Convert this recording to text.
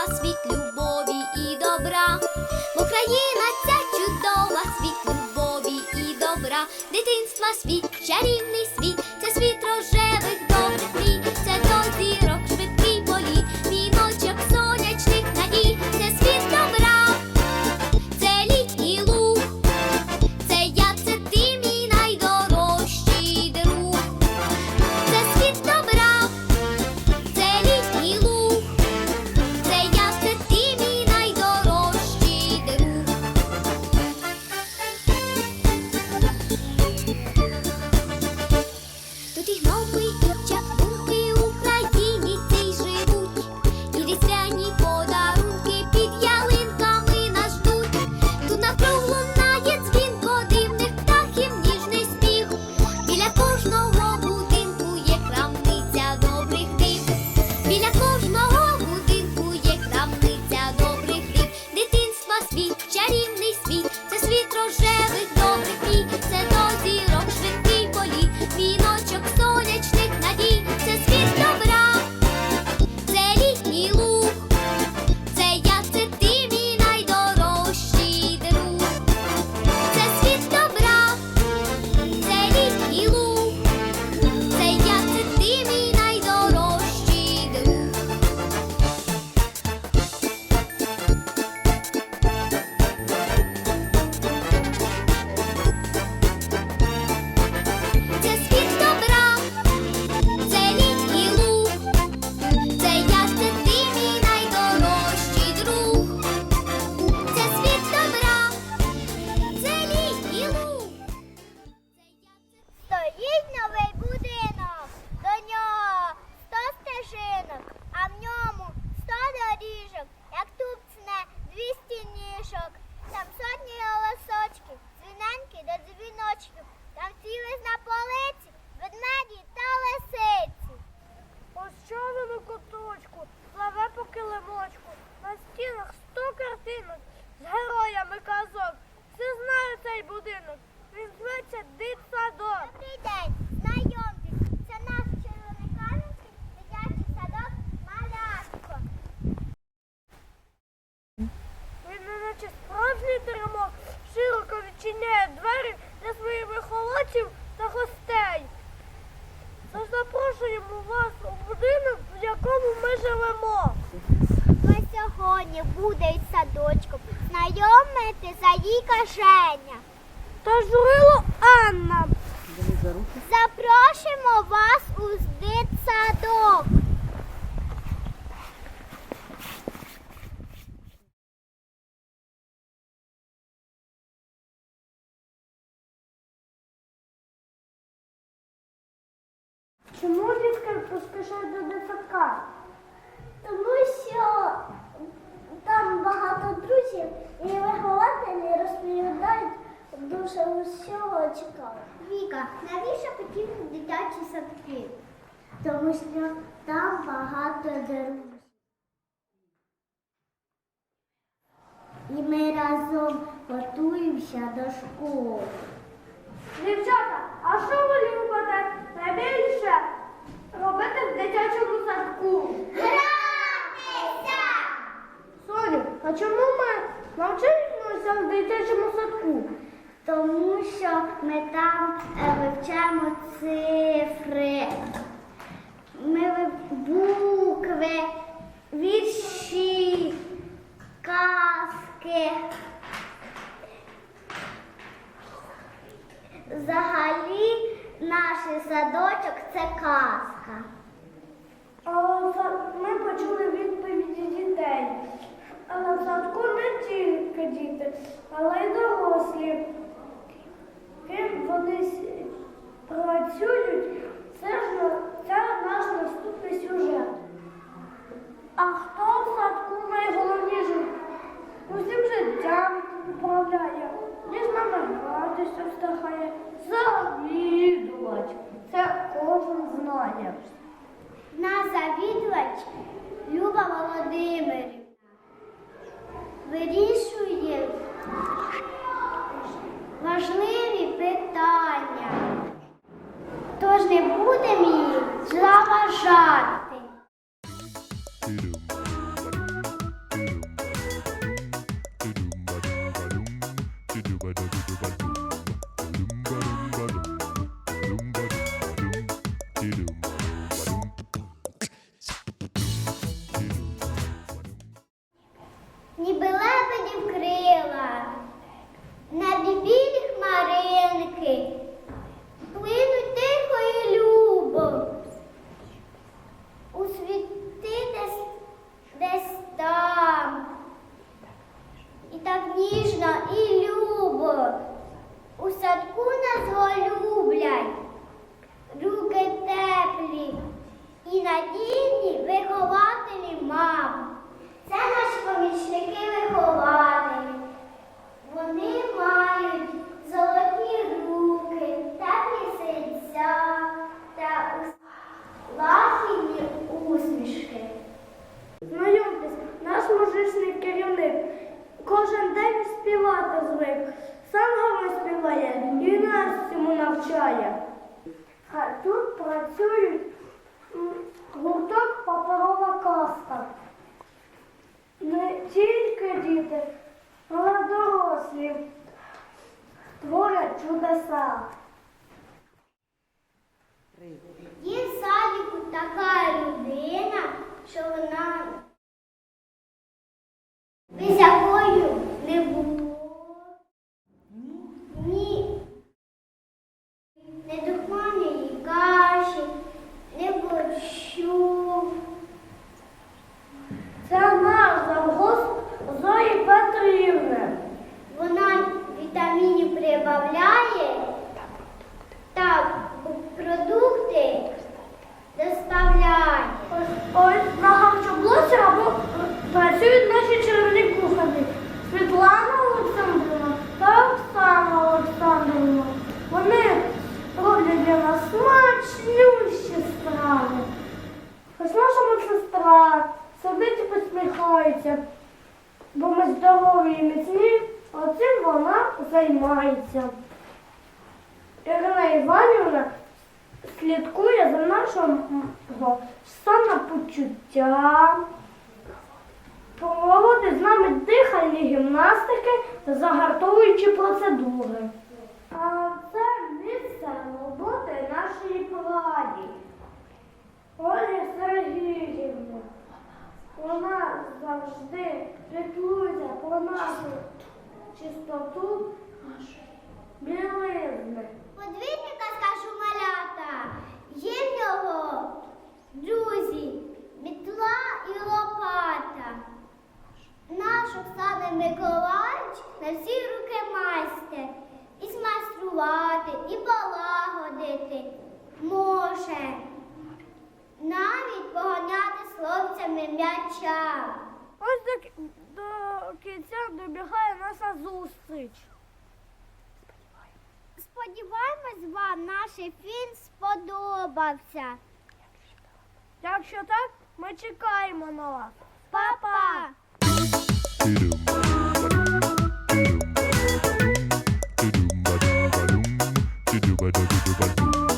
чудова, світ любові і добра. Бо країна ця чудова, світ любові і добра, дитинства світ чарівний. Віка Женя. Та Журило Анна. Запрошуємо вас у дитсадок. Чому Віктор поспішає до дитсадка? Тому що там багато дуже усього чекала. Віка, навіщо потрібні дитячі садки? Тому що там багато дерусь. І ми разом готуємося до школи. Дівчата, а що ви любите найбільше робити в дитячому садку? Гратися! Соню, а чому ми навчимося в дитячому садку? тому що ми там е, вивчаємо цифри, ми букви, вірші, казки. Взагалі наш садочок це казка. Ми почули відповіді дітей, але в садку не тільки діти, але й дорослі ким вони працюють, це, ж, це наш наступний сюжет. А хто в садку найголовніший? Ну, Усім життям управляє, ніж намагатися встахає, завідувач. Це кожен знає. На завідувач Люба Володимирівна. не буде мій слава заважати. А тут працюють гурток паперова казка. Не тільки діти, але дорослі творять чудеса. Є в садіку така людина, що вона займається. Ірина Іванівна слідкує за нашим самопочуттям, проводить з нами дихальні гімнастики та загартовуючі процедури. А це місце роботи нашої владі. Ольги Сергіївни. Вона завжди піклується про нашу чистоту білизни. Подвірника скажу малята, є в нього друзі, мітла і лопата. Наш Оксана Миколаївич на всі руки майстер. І змайструвати, і полагодити може. Навіть поганяти з хлопцями м'яча. Ось до, до кінця добігає наша зустріч сподіваємось, вам наш фільм сподобався. Якщо так, ми чекаємо на вас. Па-па! Ba-dum.